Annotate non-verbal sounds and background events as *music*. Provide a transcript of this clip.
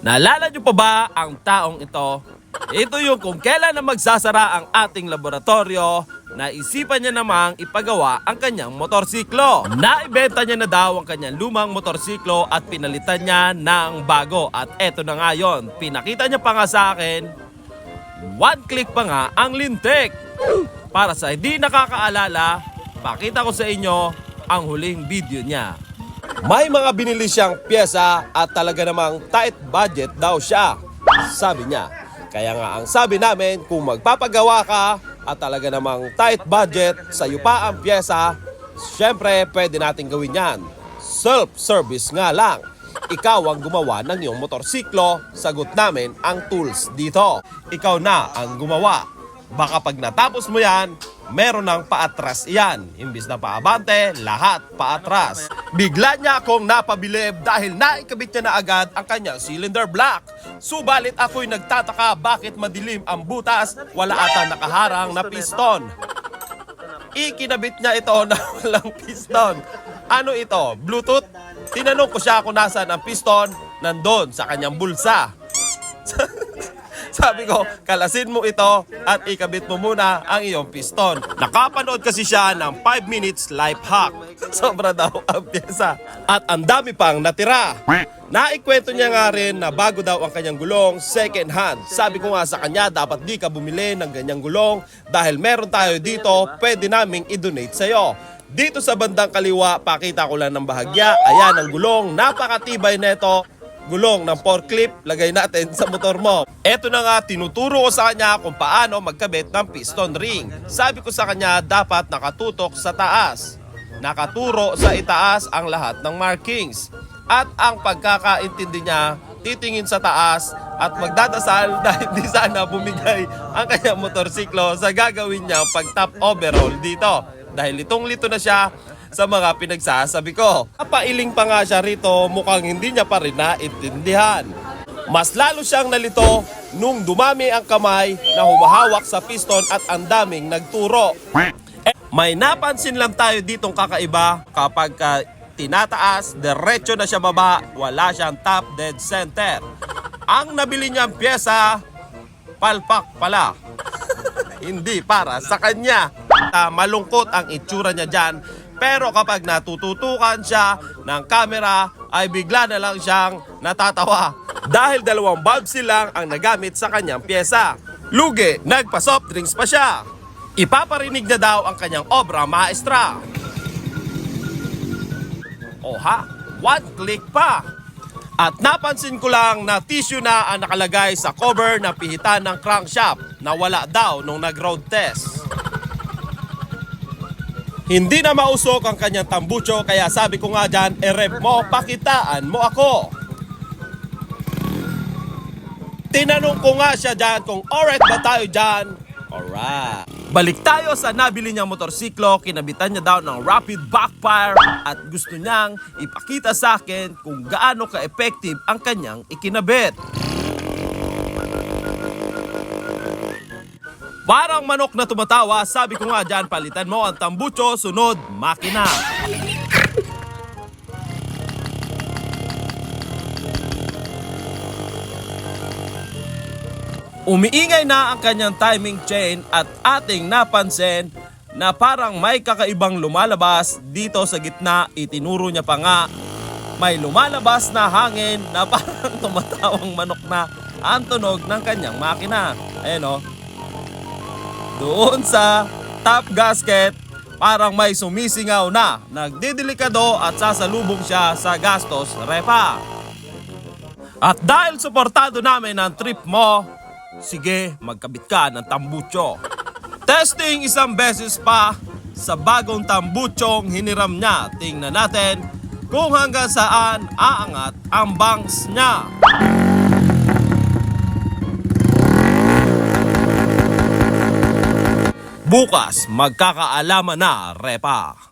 Naalala niyo pa ba ang taong ito? Ito yung kung kailan na magsasara ang ating laboratorio, naisipan niya namang ipagawa ang kanyang motorsiklo. Naibenta niya na daw ang kanyang lumang motorsiklo at pinalitan niya ng bago. At eto na nga yun, pinakita niya pa nga sa akin, one click pa nga ang lintik. Para sa hindi nakakaalala, pakita ko sa inyo ang huling video niya. May mga binili siyang pyesa at talaga namang tight budget daw siya. Sabi niya. Kaya nga ang sabi namin, kung magpapagawa ka at talaga namang tight budget sa iyo pa ang pyesa, syempre pwede natin gawin yan. Self-service nga lang. Ikaw ang gumawa ng iyong motorsiklo, sagot namin ang tools dito. Ikaw na ang gumawa. Baka pag natapos mo yan, meron ng paatras iyan. Imbis na paabante, lahat paatras. Bigla niya akong napabilib dahil naikabit niya na agad ang kanyang cylinder block. Subalit ako'y nagtataka bakit madilim ang butas, wala ata nakaharang na piston. Ikinabit niya ito na *laughs* walang piston. Ano ito? Bluetooth? Tinanong ko siya kung nasaan ang piston, nandun sa kanyang bulsa. *laughs* Sabi ko, kalasin mo ito at ikabit mo muna ang iyong piston. Nakapanood kasi siya ng 5 minutes life hack. Sobra daw ang pyesa. At ang dami pang natira. Naikwento niya nga rin na bago daw ang kanyang gulong, second hand. Sabi ko nga sa kanya, dapat di ka bumili ng ganyang gulong dahil meron tayo dito, pwede naming i-donate sa'yo. Dito sa bandang kaliwa, pakita ko lang ng bahagya. Ayan ang gulong, napakatibay neto gulong ng forklift, lagay natin sa motor mo. Eto na nga, tinuturo ko sa kanya kung paano magkabit ng piston ring. Sabi ko sa kanya, dapat nakatutok sa taas. Nakaturo sa itaas ang lahat ng markings. At ang pagkakaintindi niya, titingin sa taas at magdadasal *laughs* dahil di sana bumigay ang kanyang motorsiklo sa gagawin niya pag top overhaul dito. Dahil litong-lito na siya sa mga pinagsasabi ko. Napailing pa nga siya rito, mukhang hindi niya pa rin naintindihan. Mas lalo siyang nalito nung dumami ang kamay na humahawak sa piston at ang daming nagturo. Eh, may napansin lang tayo ditong kakaiba kapag ka tinataas, diretso na siya baba, wala siyang top dead center. Ang nabili niyang pyesa, palpak pala. Hindi para sa kanya. Ah, malungkot ang itsura niya dyan. Pero kapag natututukan siya ng camera, ay bigla na lang siyang natatawa. *laughs* Dahil dalawang bulb silang ang nagamit sa kanyang pyesa. Lugi, nagpa-soft drinks pa siya. Ipaparinig na daw ang kanyang obra maestra. Oha, one click pa. At napansin ko lang na tissue na ang nakalagay sa cover ng pihitan ng crankshaft na wala daw nung nag-road test. Hindi na mausok ang kanyang tambucho kaya sabi ko nga dyan, e-rep mo, pakitaan mo ako. Tinanong ko nga siya dyan kung alright ba tayo dyan. Alright. Balik tayo sa nabili niyang motorsiklo, kinabitan niya daw ng rapid backfire at gusto niyang ipakita sa akin kung gaano ka-effective ang kanyang ikinabit. Parang manok na tumatawa, sabi ko nga dyan, palitan mo ang tambucho, sunod, makina. Umiingay na ang kanyang timing chain at ating napansin na parang may kakaibang lumalabas dito sa gitna. Itinuro niya pa nga may lumalabas na hangin na *laughs* parang tumatawang manok na ang tunog ng kanyang makina. Ayan o. Doon sa top gasket, parang may sumisingaw na. Nagdidelikado at sasalubong siya sa gastos repa. At dahil suportado namin ang trip mo, sige, magkabit ka ng tambucho. *laughs* Testing isang beses pa sa bagong tambuchong hiniram niya. Tingnan natin kung hanggang saan aangat ang bangs niya. Bukas, magkakaalaman na, Repa.